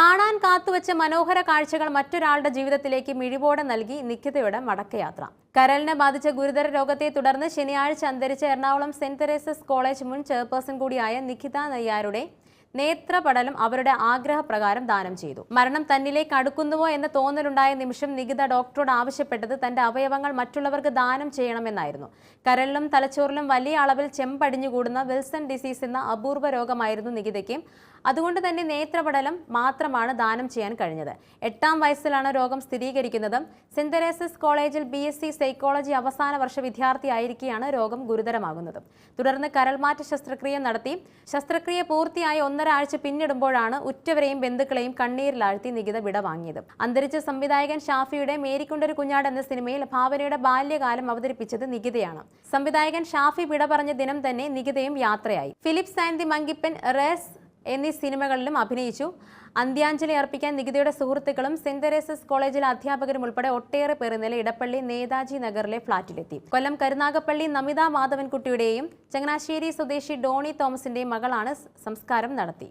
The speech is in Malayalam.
കാണാൻ കാത്തുവച്ച മനോഹര കാഴ്ചകൾ മറ്റൊരാളുടെ ജീവിതത്തിലേക്ക് മിഴിവോടെ നൽകി നിഖിതയുടെ മടക്കയാത്ര. കരലിനെ ബാധിച്ച ഗുരുതര രോഗത്തെ തുടർന്ന് ശനിയാഴ്ച അന്തരിച്ച എറണാകുളം സെന്റ് തെരേസസ് കോളേജ് മുൻ ചെയർപേഴ്സൺ കൂടിയായ നിഖിത നയ്യാരുടെ നേത്രപടലം അവരുടെ ആഗ്രഹപ്രകാരം ദാനം ചെയ്തു. മരണം തന്നിലേക്ക് അടുക്കുന്നുവോ എന്ന തോന്നലുണ്ടായ നിമിഷം നികിത ഡോക്ടറോട് ആവശ്യപ്പെട്ടത് തന്റെ അവയവങ്ങൾ മറ്റുള്ളവർക്ക് ദാനം ചെയ്യണമെന്നായിരുന്നു. കരളിലും തലച്ചോറിലും വലിയ അളവിൽ ചെമ്പടിഞ്ഞുകൂടുന്ന വിൽസൺ ഡിസീസ് എന്ന അപൂർവ രോഗമായിരുന്നു നികിതയ്ക്ക്. അതുകൊണ്ട് തന്നെ നേത്രപടലം മാത്രമാണ് ദാനം ചെയ്യാൻ കഴിഞ്ഞത്. എട്ടാം വയസ്സിലാണ് രോഗം സ്ഥിരീകരിക്കുന്നത്. സെന്റ് കോളേജിൽ ബി എസ് സി സൈക്കോളജി അവസാന വർഷ വിദ്യാർത്ഥിയായിരിക്കെയാണ് രോഗം ഗുരുതരമാകുന്നത്. തുടർന്ന് കരൾമാറ്റ ശസ്ത്രക്രിയ നടത്തി. ശസ്ത്രക്രിയ പൂർത്തിയായി ഒന്നര ആഴ്ച പിന്നിടുമ്പോഴാണ് ഉറ്റവരെയും ബന്ധുക്കളെയും കണ്ണീരിലാഴ്ത്തി നികിത വിട വാങ്ങിയത്. അന്തരിച്ച സംവിധായകൻ ഷാഫിയുടെ മേരിക്കുണ്ടൊരു കുഞ്ഞാട് എന്ന സിനിമയിൽ ഭാവനയുടെ ബാല്യകാലം അവതരിപ്പിച്ചത് നികിതയാണ്. സംവിധായകൻ ഷാഫി വിട പറഞ്ഞ ദിനം തന്നെ നികിതയും യാത്രയായി. Philips and the Monkey Pen Race എന്നീ സിനിമകളിലും അഭിനയിച്ചു. അന്ത്യാഞ്ജലി അർപ്പിക്കാൻ നികിതയുടെ സുഹൃത്തുക്കളും സെന്റ് തെരേസസ് കോളേജിലെ അധ്യാപകരും ഉൾപ്പെടെ ഒട്ടേറെ പേർ ഇന്നലെ ഇടപ്പള്ളി നേതാജി നഗറിലെ ഫ്ളാറ്റിലെത്തി. കൊല്ലം കരുനാഗപ്പള്ളി നമിത മാധവൻകുട്ടിയുടെയും ചങ്ങനാശ്ശേരി സ്വദേശി ഡോണി തോമസിന്റെയും മകളാണ് സംസ്കാരം നടത്തി.